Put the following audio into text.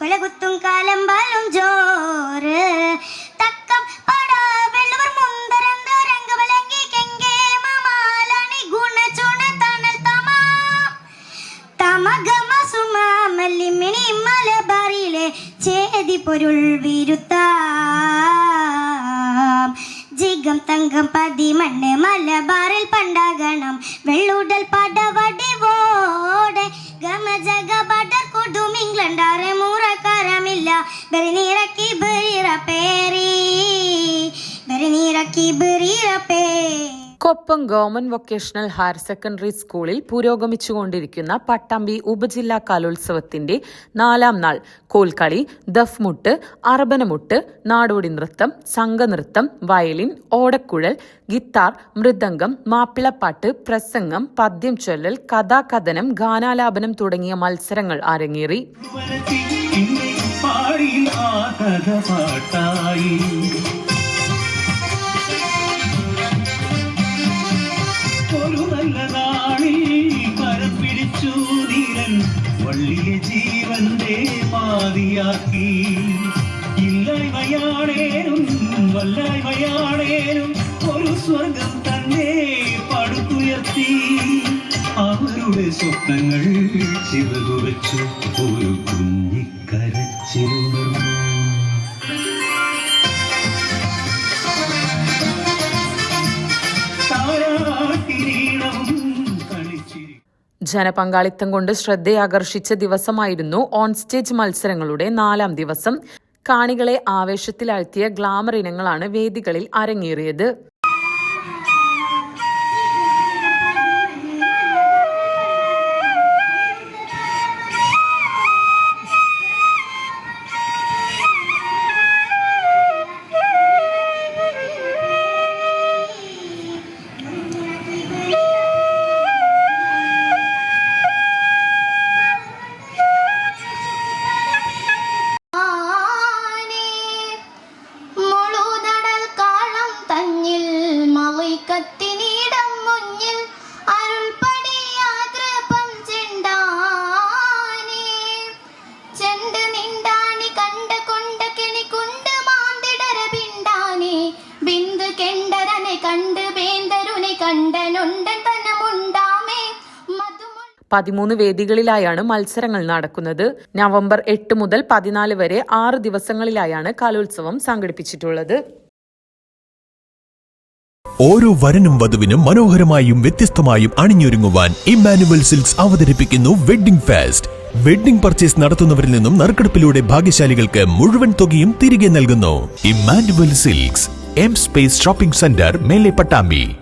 തലകുത്തും കാലം പാലും ജോറ് തക്കം പട വെള്ളവർ മുന്തരന്ത രംഗവലങ്കി കെങ്കേ മമാലണി തണൽ തമാ. തമഗമ സുമാമല്ലിമിണി മലബാറിലെ ചേതി പൊരുൾ വിരുത്താം. ജിഗം തങ്കം പതിമണ്ണ് മലബാറിൽ പണ്ടാകണം. വെള്ളൂടൽ പടവടിവോടെ Koppam government vocational higher secondary സ്കൂളിൽ പുരോഗമിച്ചുകൊണ്ടിരിക്കുന്ന പട്ടാമ്പി ഉപജില്ലാ കലോത്സവത്തിന്റെ നാലാം നാൾ. കോൽക്കളി ദഫ്മുട്ട് അറബനമുട്ട് നാടോടി നൃത്തം സംഘനൃത്തം വയലിൻ ഓടക്കുഴൽ ഗിത്താർ മൃദംഗം മാപ്പിളപ്പാട്ട് പ്രസംഗം പദ്യം ചൊല്ലൽ കഥാകഥനം ഗാനാലാപനം തുടങ്ങിയ മത്സരങ്ങൾ അരങ്ങേറി. വരത്തി ആ കഥ പാട്ടായി ഒരു നല്ല നാളിൽ മരം പിടിച്ചു നീലൻ വള്ളിയെ ജീവന്റെ പാതിയാക്കി. ഇല്ലായ്മയാണേനും വല്ലായ്മയാണേനും ഒരു സ്വർഗം തന്നെ പടുത്തുയർത്തി. അവരുടെ സ്വപ്നങ്ങൾ ചിറകുവെച്ചു ഒരു കുഞ്ഞിക്കരച്ചിലുണർന്നു ജനപങ്കാളിത്തം കൊണ്ട് ശ്രദ്ധയാകർഷിച്ച ദിവസമായിരുന്നു ഓൺ സ്റ്റേജ് മത്സരങ്ങളുടെ നാലാം ദിവസം. കാണികളെ ആവേശത്തിലാഴ്ത്തിയ ഗ്ലാമർ ഇനങ്ങളാണ് വേദികളിൽ അരങ്ങേറിയത്. മളിക്കത്തിനീടം മുന്നിൽ അരുൾപടിയാതൃപം ചെണ്ടാനേ. ചെണ്ട് നിണ്ടാണി കണ്ട കൊണ്ട കെണി കുണ്ട് മാന്തിടര പിണ്ടാനേ. ബിന്ദു കെണ്ടരനെ കണ്ട് ബേന്തരുനെ കണ്ടനുണ്ടൻ തനമുണ്ടാമേ. പതിമൂന്ന് വേദികളിലായാണ് മത്സരങ്ങൾ നടക്കുന്നത്. നവംബർ എട്ട് മുതൽ പതിനാല് വരെ ആറ് ദിവസങ്ങളിലായാണ് കലോത്സവം സംഘടിപ്പിച്ചിട്ടുള്ളത്. ഓരോ വരനും വധുവിനും മനോഹരമായും വ്യത്യസ്തമായും അണിഞ്ഞൊരുങ്ങുവാൻ ഇമ്മാനുവൽ സിൽക്സ് അവതരിപ്പിക്കുന്നു വെഡ്ഡിംഗ് ഫാസ്റ്റ്. വെഡ്ഡിംഗ് പർച്ചേസ് നടത്തുന്നവരിൽ നിന്നും നറുക്കെടുപ്പിലൂടെ ഭാഗ്യശാലികൾക്ക് മുഴുവൻ തുകയും തിരികെ നൽകുന്നു. Emmanuel Silks M space shopping centre Mele Pattambi.